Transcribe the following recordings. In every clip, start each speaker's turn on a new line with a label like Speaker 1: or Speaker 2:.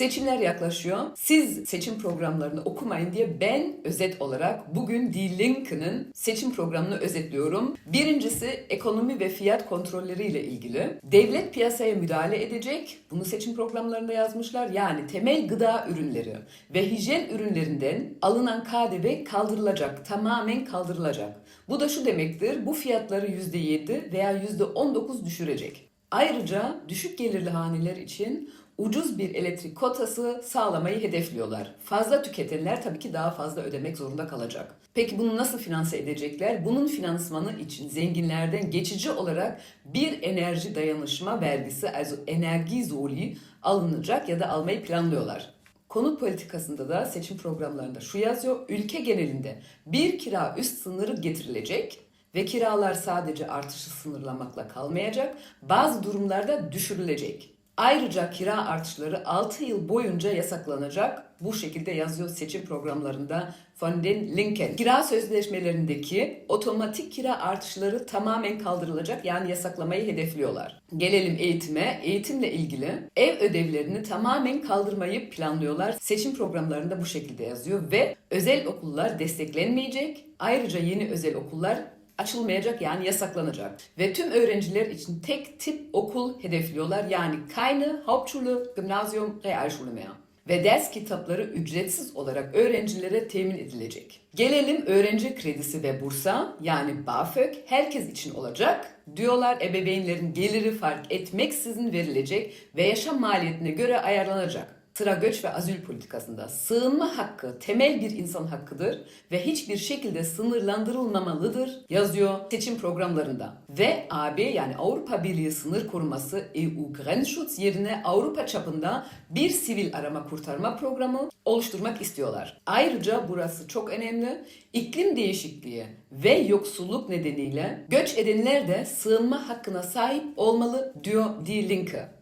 Speaker 1: Seçimler yaklaşıyor. Siz seçim programlarını okumayın diye ben özet olarak bugün Die Linke'nin seçim programını özetliyorum. Birincisi ekonomi ve fiyat kontrolleri ile ilgili. Devlet piyasaya müdahale edecek. Bunu seçim programlarında yazmışlar. Yani temel gıda ürünleri ve hijyen ürünlerinden alınan KDV kaldırılacak. Tamamen kaldırılacak. Bu da şu demektir. Bu fiyatları %7 veya %19 düşürecek. Ayrıca düşük gelirli haneler için ucuz bir elektrik kotası sağlamayı hedefliyorlar. Fazla tüketenler tabii ki daha fazla ödemek zorunda kalacak. Peki bunu nasıl finanse edecekler? Bunun finansmanı için zenginlerden geçici olarak bir enerji dayanışma vergisi, also Energiezoli alınacak ya da almayı planlıyorlar. Konut politikasında da seçim programlarında şu yazıyor. Ülke genelinde bir kira üst sınırı getirilecek ve kiralar sadece artışı sınırlamakla kalmayacak. Bazı durumlarda düşürülecek. Ayrıca kira artışları 6 yıl boyunca yasaklanacak. Bu şekilde yazıyor seçim programlarında von den Linken. Kira sözleşmelerindeki otomatik kira artışları tamamen kaldırılacak yani yasaklamayı hedefliyorlar. Gelelim eğitime. Eğitimle ilgili ev ödevlerini tamamen kaldırmayı planlıyorlar. Seçim programlarında bu şekilde yazıyor ve özel okullar desteklenmeyecek. Ayrıca yeni özel okullar açılmayacak yani yasaklanacak. Ve tüm öğrenciler için tek tip okul hedefliyorlar. Yani keine Hauptschule, Gymnasium, Realschule mehr. Ve ders kitapları ücretsiz olarak öğrencilere temin edilecek. Gelelim öğrenci kredisi ve bursa yani BAföG herkes için olacak. Diyorlar ebeveynlerin geliri fark etmeksizin verilecek ve yaşam maliyetine göre ayarlanacak. Sıra göç ve azil politikasında sığınma hakkı temel bir insan hakkıdır ve hiçbir şekilde sınırlandırılmamalıdır yazıyor seçim programlarında. Ve AB yani Avrupa Birliği sınır koruması EU Grenzschutz yerine Avrupa çapında bir sivil arama kurtarma programı oluşturmak istiyorlar. Ayrıca burası çok önemli. İklim değişikliği ve yoksulluk nedeniyle göç edenler de sığınma hakkına sahip olmalı diyor Die Linke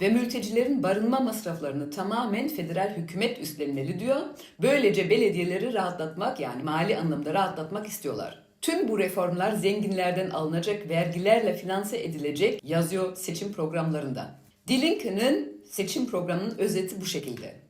Speaker 1: ve mültecilerin barınma masraflarını tamamen federal hükümet üstlenmeli diyor. Böylece belediyeleri rahatlatmak yani mali anlamda rahatlatmak istiyorlar. Tüm bu reformlar zenginlerden alınacak vergilerle finanse edilecek yazıyor seçim programlarında. Die Linke'nin seçim programının özeti bu şekilde.